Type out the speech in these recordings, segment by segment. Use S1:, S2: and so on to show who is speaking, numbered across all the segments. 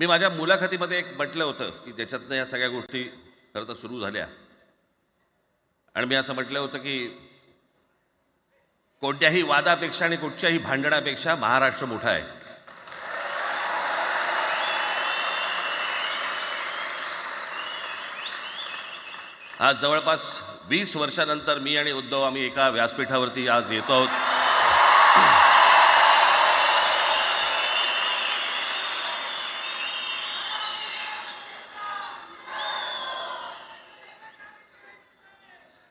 S1: मी माझ्या मुलाखतीमध्ये एक म्हटलं होतं की ज्याच्यातनं या सगळ्या गोष्टी खरं तर सुरू झाल्या. आणि मी असं म्हटलं होतं की कोणत्याही वादापेक्षा आणि कुठच्याही भांडणापेक्षा महाराष्ट्र मोठा आहे. आज जवळपास वीस वर्षानंतर मी आणि उद्धव आम्ही एका व्यासपीठावरती आज येतो आहोत.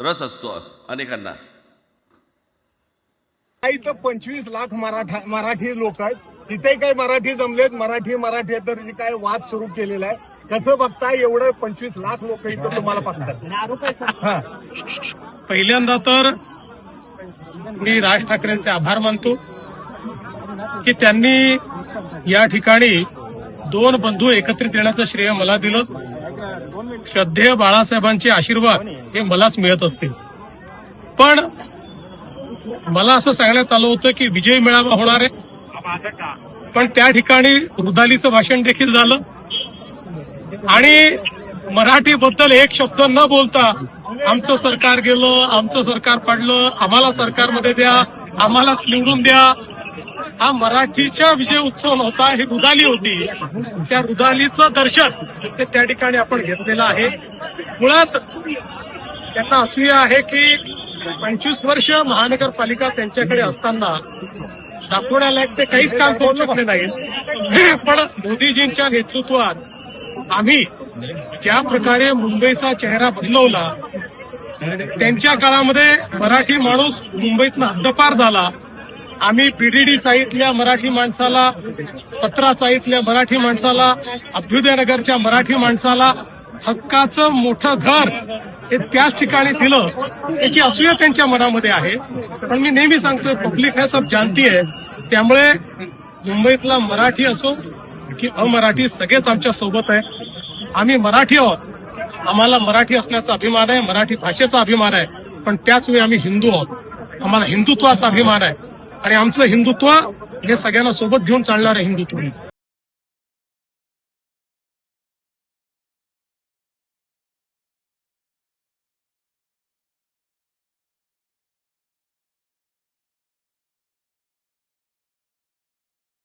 S1: रस असतो अनेकांना.
S2: इथं पंचवीस लाख मराठा मराठी लोक आहेत. तिथे काही मराठी जमलेत मराठी मराठी तर जे काय वाद सुरू केलेला आहे. कसं बघताय एवढं पंचवीस लाख लोक इथं तुम्हाला बघतात.
S3: पहिल्यांदा तर मी राज ठाकरेंचे आभार मानतो की त्यांनी या ठिकाणी दोन बंधू एकत्रित येण्याचं श्रेय मला दिलं. श्रद्धेय बाळासाहेबांचे आशीर्वाद हे मलाच मिळत असतील. पण मला असं सांगण्यात आलं होतं की विजय मेळावा होणार आहे. पण त्या ठिकाणी रुदालीचं भाषण देखील झालं. आणि मराठीबद्दल एक शब्द न बोलता आमचं सरकार गेलं आमचं सरकार पडलं आम्हाला सरकारमध्ये द्या आम्हालाच निवडून द्या हा मराठीच्या विजय उत्सव नव्हता ही रुदाली होती. त्या रुदालीचं दर्शन ते त्या ठिकाणी आपण घेतलेलं आहे. मुळात त्यांना असूया आहे की पंचवीस वर्ष महानगरपालिका त्यांच्याकडे असताना दाखवण्यालायक ते काहीच काम करू शकले नाही. पण मोदीजींच्या नेतृत्वात आम्ही ज्या प्रकारे मुंबईचा चेहरा बदलवला त्यांच्या काळामध्ये मराठी माणूस मुंबईतनं हद्दपार झाला. आम्ही पीडीडी चाळीतल्या मराठी माणसाला पत्रा चाळीतल्या मराठी माणसाला अभ्युदयनगरच्या मराठी माणसाला हक्काचं मोठं घर हे त्याच ठिकाणी दिलं याची असूया त्यांच्या मनामध्ये आहे. पण मी नेहमी सांगतोय पब्लिक हे सब जाणती आहे. त्यामुळे मुंबईतला मराठी असो की अमराठी सगळेच आमच्यासोबत आहे. आम्ही मराठी आहोत. आम्हाला मराठी असण्याचा अभिमान आहे मराठी भाषेचा अभिमान आहे. पण त्याच वेळी आम्ही हिंदू आहोत. आम्हाला हिंदुत्वाचा अभिमान आहे. आणि आमचं हिंदुत्व हे सगळ्यांना सोबत घेऊन चालणारं हिंदुत्व.